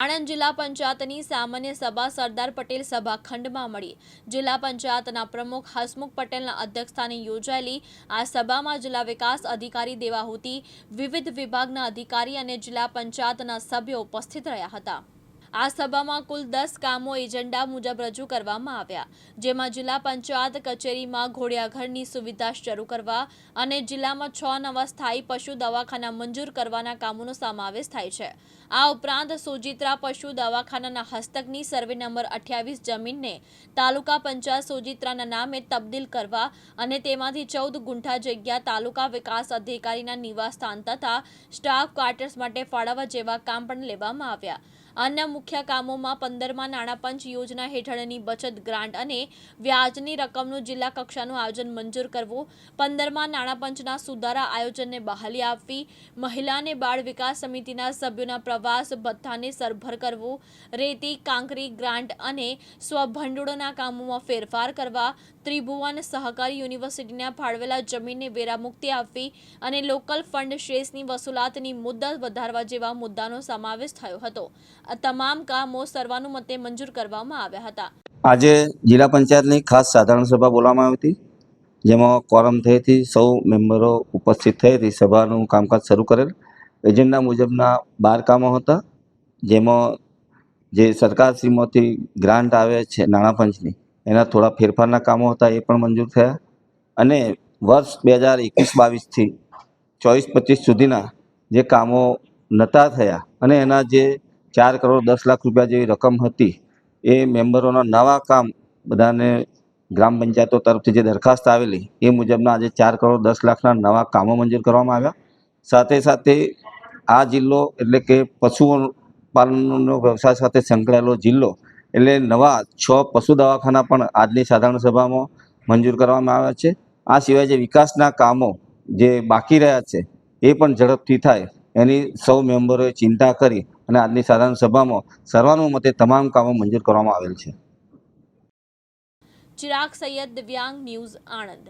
આણંદ જિલ્લા પંચાયતની સામાન્ય સભા સરદાર પટેલ સભાખંડમાં મળી. જિલ્લા પંચાયતના પ્રમુખ હસમુખ પટેલના અધ્યક્ષસ્થાને યોજાયેલી આ સભામાં જિલ્લા વિકાસ અધિકારી દેવાહુતિ, વિવિધ વિભાગના અધિકારી અને જિલ્લા પંચાયતના સભ્યો ઉપસ્થિત રહ્યા હતા. આ સભામાં કુલ દસ કામો એજન્ડા મુજબ રજૂ કરવામાં આવ્યા. જેમાં જિલ્લા પંચાયત કચેરીમાં ઘોડિયાઘરની સુવિધા શરૂ કરવા અને જિલ્લામાં છ નવા સ્થાયી પશુ દવાખાના મંજૂર કરવાના કામોનો સમાવેશ થાય છે. આ ઉપરાંત સોજિત્રા પશુ દવાખાનાના હસ્તકની સર્વે નંબર અઠ્યાવીસ જમીનને તાલુકા પંચાયત સોજિત્રાના નામે તબદીલ કરવા અને તેમાંથી ચૌદ ગુંઠા જગ્યા તાલુકા વિકાસ અધિકારીના નિવાસસ્થાન તથા સ્ટાફ ક્વાર્ટર્સ માટે ફાળવવા જેવા કામ પણ લેવામાં આવ્યા. અન્ય મુખ્ય કામોમાં પંદરમાં નાણાં પંચ યોજના હેઠળની બચત ગ્રાન્ટ અને વ્યાજની રકમનું જિલ્લા કક્ષાનું આયોજન મંજૂર કરવું, પંદરમાં નાણાં પંચના સુધારા આયોજનને બહાલી આપવી, મહિલા અને બાળ વિકાસ સમિતિના સભ્યોના પ્રવાસ ભથ્થાને સરભર કરવું, રેતી, કાંકરી ગ્રાન્ટ અને સ્વભંડોળના કામોમાં ફેરફાર કરવા, ત્રિભુવન સહકારી યુનિવર્સિટીના ફાળવેલા જમીનને વેરામુક્તિ આપવી અને લોકલ ફંડ શેષની વસૂલાતની મુદત વધારવા જેવા મુદ્દાનો સમાવેશ થયો હતો. આ તમામ કામો સર્વાનુમતે મંજૂર કરવામાં આવ્યા હતા. આજે જિલ્લા પંચાયતની ખાસ સાધારણ સભા બોલાવવામાં આવી હતી, જેમાં કોરમ થઈ હતી, સૌ મેમ્બરો ઉપસ્થિત થઈ હતી, સભાનું કામકાજ શરૂ કરેલ. એજન્ડા મુજબના બાર કામો હતા, જેમાં જે સરકારશ્રીમાંથી ગ્રાન્ટ આવે છે નાણાં પંચની, એના થોડા ફેરફારના કામો હતા, એ પણ મંજૂર થયા. અને વર્ષ બે હજાર એકવીસ બાવીસથી ચોવીસ પચીસ સુધીના જે કામો નહોતા થયા, અને એના જે ચાર કરોડ દસ લાખ રૂપિયા જેવી રકમ હતી. એ મેમ્બરોના નવા કામ બધાને ગ્રામ પંચાયતો તરફથી જે દરખાસ્ત આવેલી, એ મુજબના આજે ચાર કરોડ દસ લાખના નવા કામો મંજૂર કરવામાં આવ્યા. સાથે સાથે આ જિલ્લો એટલે કે પશુપાલનનો વ્યવસાય સાથે સંકળાયેલો જિલ્લો એટલે નવા છ પશુ દવાખાના પણ આજની સાધારણ સભામાં મંજૂર કરવામાં આવ્યા છે. આ સિવાય જે વિકાસના કામો જે બાકી રહ્યા છે, એ પણ ઝડપથી થાય. એની સૌ મેમ્બરોએ ચિંતા કરી અને આજની સાધારણ સભામાં સર્વાનુમતે તમામ કામો મંજૂર કરવામાં આવેલ છે. ચિરાગ સૈયદ દિવ્યાંગ ન્યૂઝ આણંદ.